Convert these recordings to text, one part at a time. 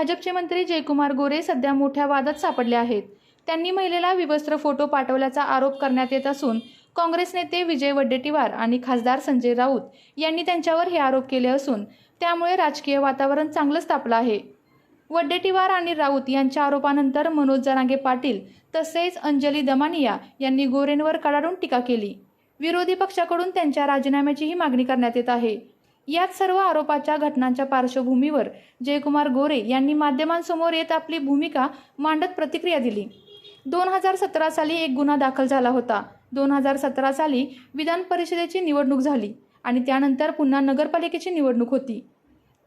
भाजपचे मंत्री जयकुमार गोरे सध्या मोठ्या वादात सापडले आहेत. त्यांनी महिलेला विवस्त्र फोटो पाठवल्याचा आरोप करण्यात येत असून काँग्रेस नेते विजय वड्डेटीवार आणि खासदार संजय राऊत यांनी त्यांच्यावर हे आरोप केले असून त्यामुळे राजकीय वातावरण चांगलंच तापलं आहे. वड्डेटीवार आणि राऊत यांच्या आरोपानंतर मनोज जरांगे पाटील तसेच अंजली दमानिया यांनी गोरेंवर कडाडून टीका केली. विरोधी पक्षाकडून त्यांच्या राजीनाम्याचीही मागणी करण्यात येत आहे. यात सर्व आरोपाच्या घटनांच्या पार्श्वभूमीवर जयकुमार गोरे यांनी माध्यमांसमोर येत आपली भूमिका मांडत प्रतिक्रिया दिली. दोन हजार सतरा साली एक गुन्हा दाखल झाला होता. दोन हजार सतरा साली विधान परिषदेची निवडणूक झाली आणि त्यानंतर पुन्हा नगरपालिकेची निवडणूक होती.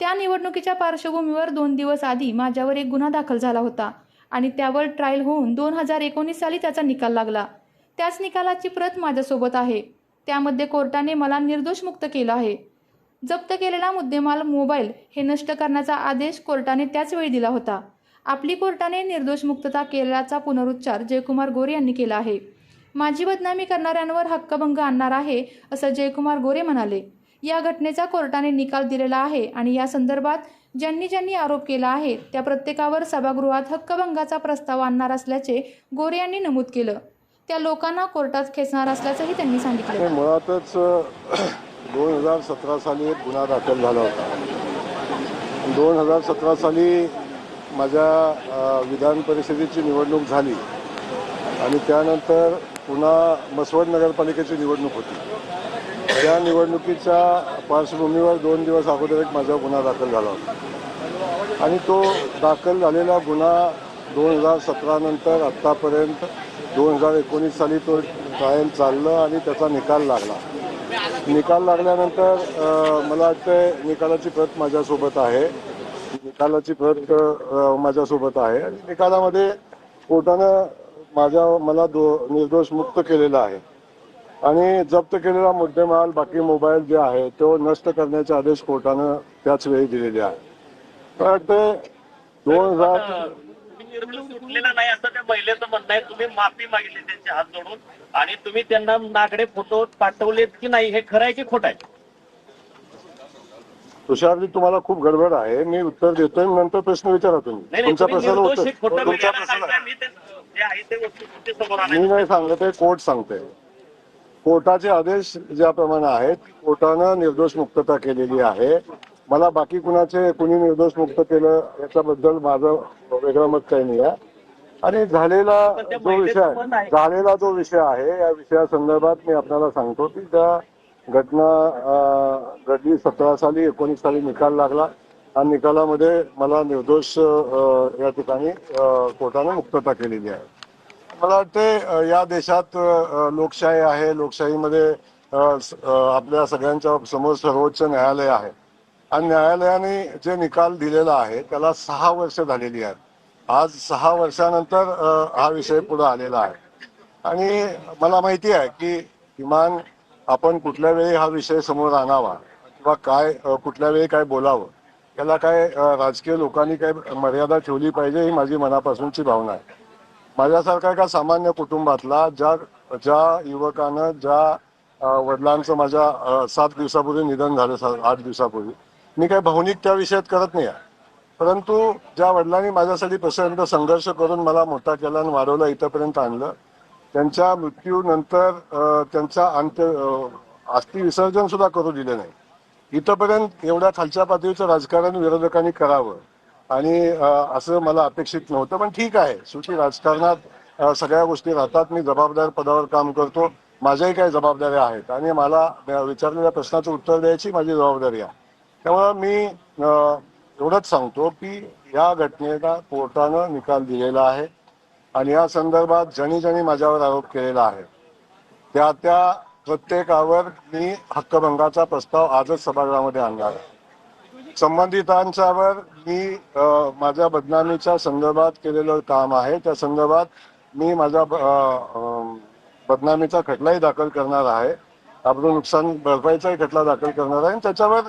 त्या निवडणुकीच्या पार्श्वभूमीवर दोन दिवस आधी माझ्यावर एक गुन्हा दाखल झाला होता आणि त्यावर ट्रायल होऊन दोन हजार एकोणीस साली त्याचा निकाल लागला. त्याच निकालाची प्रत माझ्यासोबत आहे. त्यामध्ये कोर्टाने मला निर्दोष मुक्त केलं आहे. जप्त केलेला मुद्देमाल मोबाईल हे नष्ट करण्याचा आदेश कोर्टाने त्याच वेळी दिला होता. आपली कोर्टाने निर्दोष मुक्तता केल्याचा पुनरुच्चार जयकुमार गोरे यांनी केला आहे. माझी बदनामी करणाऱ्यांवर हक्कभंग आणणार आहे असं जयकुमार गोरे म्हणाले. या घटनेचा कोर्टाने निकाल दिलेला आहे आणि या संदर्भात ज्यांनी ज्यांनी आरोप केला आहे त्या प्रत्येकावर सभागृहात हक्कभंगाचा प्रस्ताव आणणार असल्याचे गोरे यांनी नमूद केलं. त्या लोकांना कोर्टात खेचणार असल्याचंही त्यांनी सांगितलं. मुळातच दोन हजार सतरा साली एक गुन्हा दाखल झाला होता. दोन हजार सतरा साली माझ्या विधान परिषदेची निवडणूक झाली आणि त्यानंतर पुन्हा मसवड नगरपालिकेची निवडणूक होती. त्या निवडणुकीच्या पार्श्वभूमीवर दोन दिवस अगोदर एक माझा गुन्हा दाखल झाला होता. आणि तो दाखल झालेला गुन्हा दोन हजार सतरा नंतर आत्तापर्यंत दोन हजार एकोणीस साली तो ट्रायल चाललं आणि त्याचा निकाल लागला. निकाल लागल्यानंतर मला वाटतं निकालाची प्रत माझ्यासोबत आहे. निकालाची प्रत माझ्यासोबत आहे. आणि निकालामध्ये कोर्टानं माझ्या मला दो निर्दोष मुक्त केलेला आहे. आणि जप्त केलेला मुद्देमाल बाकी मोबाईल जे आहे तो नष्ट करण्याचे आदेश कोर्टानं त्याच वेळी दिलेले आहे. वाटतं दोन हजार सुटलेला नाही असं त्या महिलेचं म्हणणं आहे. तुम्ही माफी मागितली त्यांचे हात जोडून. आणि तुम्ही त्यांना नागडे फोटो पाठवलेत की नाही हे खरं आहे की खोटं आहे? तुषारजी तुम्हाला खूप गडबड आहे. मी उत्तर देतोय नंतर प्रश्न विचारा तुम्ही तुमच्या बोलायला प्रश्नाला सांगताय. मी. नाही सांगत आहे कोर्ट सांगते कोर्टाचे आदेश ज्याप्रमाणे आहेत कोर्टानं निर्दोष मुक्तता केलेली आहे. मला बाकी कुणाचे कुणी निर्दोष मुक्त केलं याच्याबद्दल माझं वेगळं मत काही नाही आहे. आणि झालेला जो विषय. झालेला जो विषय आहे या विषयासंदर्भात मी आपल्याला सांगतो की त्या घटना घडली सतरा साली एकोणीस साली निकाल लागला. आणि निकालामध्ये मला निर्दोष या ठिकाणी कोर्टानं मुक्तता केलेली आहे. मला वाटते या देशात लोकशाही आहे. लोकशाहीमध्ये आपल्या सगळ्यांच्या समोर सर्वोच्च न्यायालय आहे. आणि न्यायालयाने जे निकाल दिलेला आहे त्याला सहा वर्ष झालेली आहेत. आज सहा वर्षानंतर हा विषय पुढे आलेला आहे. आणि मला माहिती आहे की किमान आपण कुठल्या वेळी हा विषय समोर आणावा किंवा काय कुठल्या वेळी काय बोलावं याला काय राजकीय लोकांनी काय मर्यादा ठेवली पाहिजे ही माझी मनापासूनची भावना आहे. माझ्यासारखा एका सामान्य कुटुंबातला ज्या ज्या युवकानं ज्या वडिलांचं माझ्या सात दिवसापूर्वी निधन झालं सर आठ दिवसापूर्वी मी काही भावनिक त्या विषयात करत नाही आहे. परंतु ज्या वडिलांनी माझ्यासाठी प्रचंड संघर्ष करून मला मोठा केला आणि वाढवला इथंपर्यंत आणलं त्यांच्या मृत्यूनंतर त्यांचा अंत्य अ, अस्थि विसर्जन सुद्धा करू दिले नाही. इथंपर्यंत एवढ्या खालच्या पातळीचं राजकारण विरोधकांनी करावं आणि असं मला अपेक्षित नव्हतं पण ठीक आहे. शेवटी राजकारणात सगळ्या गोष्टी राहतात. मी जबाबदार पदावर काम करतो. माझ्याही काही जबाबदाऱ्या आहेत आणि मला विचारलेल्या प्रश्नाचं उत्तर द्यायची माझी जबाबदारी आहे. त्यामुळं मी एवढंच सांगतो की या घटनेला कोर्टानं निकाल दिलेला आहे आणि या संदर्भात ज्यांनी ज्यांनी माझ्यावर आरोप केलेला आहे त्या त्या प्रत्येकावर मी हक्कभंगाचा प्रस्ताव आजच सभागृहामध्ये आणणार आहे. संबंधितांच्यावर मी माझ्या बदनामीच्या संदर्भात केलेलं काम आहे. त्या संदर्भात मी माझ्या बदनामीचा खटलाही दाखल करणार आहे. आपलं नुकसान भरपाईचाही खटला दाखल करणार आहे. आणि त्याच्यावर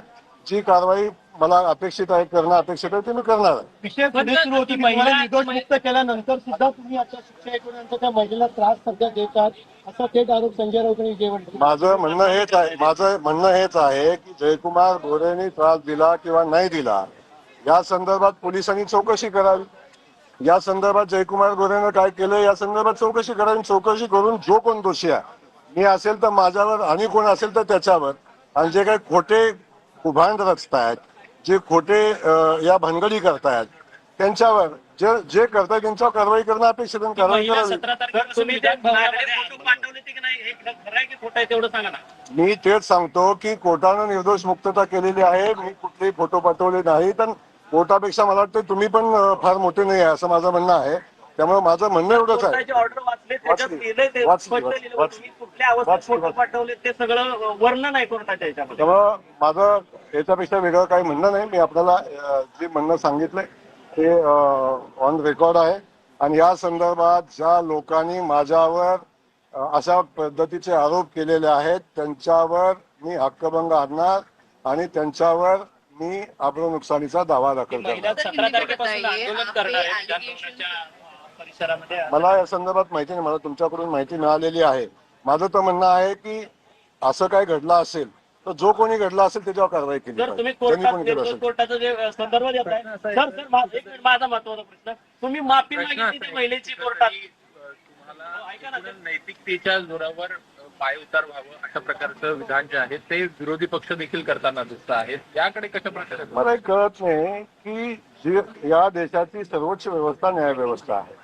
जी कारवाई मला अपेक्षित आहे करणं अपेक्षित आहे ते मी करणार आहे. विषय पुढे सुरू होती. महिला निर्दोष मुक्त केल्यानंतर सुद्धा तुम्ही आता शिक्षा ऐकूनंतर त्या महिलेला त्रास सध्या देतात असा थेट आरोप संजय वडेट्टीवार माझं म्हणणं हेच आहे माझं म्हणणं हेच आहे की जयकुमार गोरेने त्रास दिला किंवा नाही दिला या संदर्भात पोलिसांनी चौकशी करावी. या संदर्भात जयकुमार गोरेनं काय केलं या संदर्भात चौकशी करावी. चौकशी करून जो कोण दोषी आहे मी असेल तर माझ्यावर आणि कोण असेल तर त्याच्यावर. आणि जे काही खोटे कुभांड रचतायत जे खोटे या भानगडी करतायत त्यांच्यावर जे जे करतायत त्यांच्यावर कारवाई करणं अपेक्षित आहे. कारवाई महिला करावी सतरा तारखेपासून तुम्ही त्या नागडे फोटो पाठवले ते की नाही हे खरं आहे की खोटं आहे तेवढं सांगा ना मी तेच सांगतो की कोर्टानं निर्दोष मुक्तता केलेली आहे मी कुठलेही फोटो पाठवले नाही तर कोर्टापेक्षा मला वाटतं तुम्ही पण फार मोठे नाही आहे असं माझं म्हणणं आहे त्यामुळे माझं म्हणणं एवढंच आहे कोर्टाची ऑर्डर वाचले त्याच्यात वाचली. लिहिलंय ते वाचली, स्पष्ट वाचली, लिहिलं वाचली. तुम्ही कुठल्या अवस्थेत वाचली, फोटो वाचली. पाठवले ते सगळं वर्णन आहे कोर्टाच्या याच्यामध्ये त्यामुळं माझं याच्यापेक्षा वेगळं काही म्हणणं नाही मी आपल्याला अं, जे म्हणणं सांगितलंय ते ऑन रेकॉर्ड आहे आणि या संदर्भात ज्या लोकांनी माझ्यावर अं, अशा पद्धतीचे आरोप केलेले आहेत त्यांच्यावर मी हक्कभंग आणणार आणि त्यांच्यावर मी आब्रू नुकसानीचा दावा दाखल करणार महिला सर, सतरा हिंदी में तारखेपासून बताइए, आंदोलन आपके करणार आहे allegation- विधानभवनाच्या परिसरामध्ये मला या संदर्भात माहिती नाही मला तुमच्याकडून माहिती मिळालेली आहे. माझं तर म्हणणं आहे की असं काय घडलं असेल तर जो कोणी घडला असेल त्याच्यावर कारवाई केली जर. तुम्ही कोर्टात कोर्टाचा जे संदर्भ देताय सर सर मा- एक मिनिट माझा महत्त्वाचा प्रश्न. तुम्ही माफी मागितली ती महिलेची कोर्टात. तुम्हाला ऐका ना, एकूण नैतिकतेच्या जोरावर पाय उतार व्हावं अशा प्रकारचं विधान जे आहे ते विरोधी पक्ष देखील करताना दिसत आहेत. याकडे कशा प्रकारे मला हे कळत नाही की जी या देशाची सर्वोच्च व्यवस्था न्याय व्यवस्था आहे.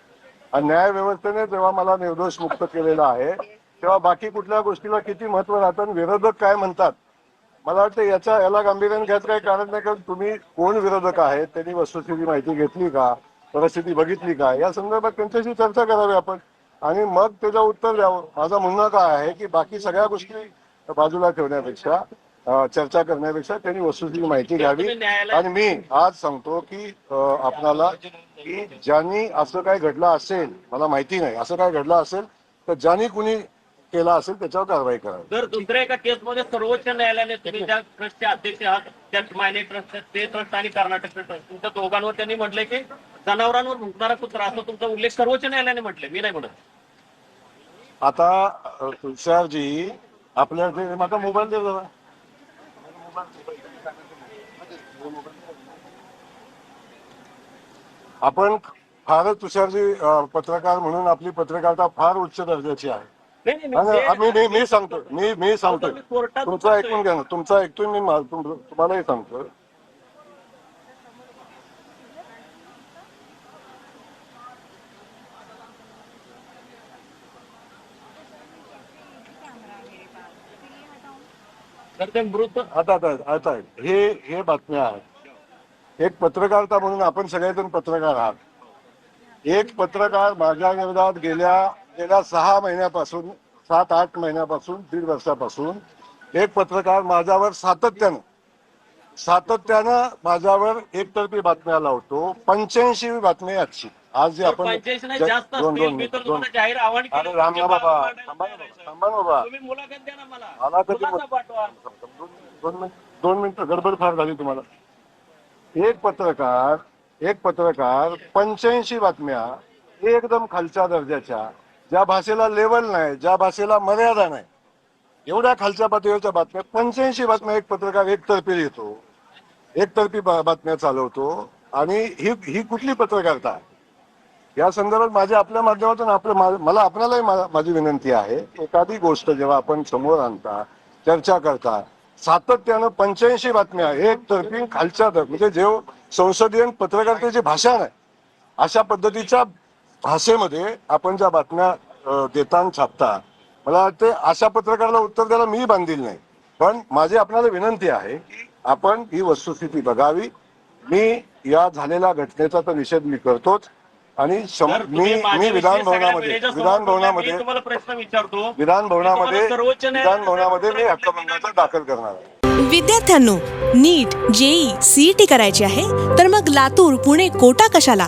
न्याय व्यवस्थेने जेव्हा मला निर्दोष मुक्त केलेला आहे तेव्हा बाकी कुठल्या गोष्टीला किती महत्त्व राहतं आणि विरोधक काय म्हणतात? मला वाटतं याच्या याला गांभीर्याने घ्यायचं काही कारण नाही कारण तुम्ही कोण विरोधक आहेत त्यांनी वस्तुस्थिती माहिती घेतली का परिस्थिती बघितली का या संदर्भात त्यांच्याशी चर्चा करावी आपण. आणि मग त्याचं उत्तर द्यावं. माझं म्हणणं काय आहे की बाकी सगळ्या गोष्टी बाजूला ठेवण्यापेक्षा चर्चा करण्यापेक्षा त्यांनी वस्तुस्थिती माहिती घ्यावी. आणि मी आज सांगतो की आपणाला की ज्यांनी असं काय घडलं असेल मला माहिती नाही असं काय घडलं असेल तर ज्यांनी कुणी केला असेल त्याच्यावर कारवाई करावी. जर दुसऱ्या एका केसमध्ये सर्वोच्च न्यायालयाने तुम्ही ज्या ट्रस्टचे अध्यक्ष आहात त्या मायने ट्रस्ट ते ट्रस्ट आणि कर्नाटक ट्रस्ट तुमच्या दोघांवर त्यांनी म्हटलंय की जनावरांवर भुंकणारा कुत्रा असं तुमचा उल्लेख सर्वोच्च न्यायालयाने म्हटले मी नाही म्हणत. आता तुषारजी आपल्या माझा मोबाईल दे आपण फारच तुषारजी पत्रकार म्हणून आपली पत्रकारिता फार उच्च दर्जाची आहे. आणि मी- मी मी मी सांगतो मी मी कोर्टात तुमचं ऐकून घ्या ना तुमचं ऐकून मी मा- तुम- तुम्हालाही सांगतो तर ते मृत आता आता आता हे हे बातम्या आहेत. एक पत्रकारिता म्हणून आपण सगळेजण पत्रकार आहात. एक पत्रकार माझ्या विरोधात गेल्या गेल्या सहा महिन्यापासून सात आठ महिन्यापासून दीड वर्षापासून एक पत्रकार माझ्यावर सातत्यानं सातत्यानं माझ्यावर एकतर्फी बातम्या लावतो. पंच्याऐंशी बातमी आजची आज जे आपण दोन दोन तर दोन तुम्हाला जाहीर आव्हान केलं. अरे राम ना बाबा. थांबा ना बाबा, मला. पाठवा. दोन दोन मिनिट दोन मिनिटं गडबड फार झाली तुम्हाला. एक पत्रकार एक पत्रकार पंच्याऐंशी बातम्या एकदम खालच्या दर्जाच्या ज्या भाषेला लेवल नाही ज्या भाषेला मर्यादा नाही एवढ्या खालच्या पातळीवरच्या बातम्या पंच्याऐंशी बातम्या एक पत्रकार एकतर्फी लिहितो. एकतर्फी बातम्या चालवतो. आणि ही ही कुठली पत्रकारिता? या संदर्भात माझी आपल्या माध्यमातून आपलं मला आपल्यालाही माझी विनंती आहे एखादी गोष्ट जेव्हा आपण समोर आणता चर्चा करता सातत्यानं पंच्याऐंशी बातम्या एक तर्फी खालच्या तर म्हणजे जेव्हा संसदीय पत्रकारितेची भाषा नाही अशा पद्धतीच्या भाषेमध्ये आपण ज्या बातम्या देता छापता मला वाटते अशा पत्रकाराला उत्तर द्यायला मी बांधील नाही. पण माझी आपल्याला विनंती आहे की आपण ही वस्तुस्थिती बघावी. मी या झालेल्या घटनेचा तर निषेध मी करतोच. आणि मी मी विधान भवनामध्ये विधान भवनामध्ये मी तुम्हाला प्रश्न विचारतो. विधान भवनामध्ये विधान भवनामध्ये मी हक्कभंगाचा दाखल करणार आहे. विद्यार्थ्यांनो नीट जेई सीईटी करायची आहे तर मग लातूर पुणे कोटा कशाला?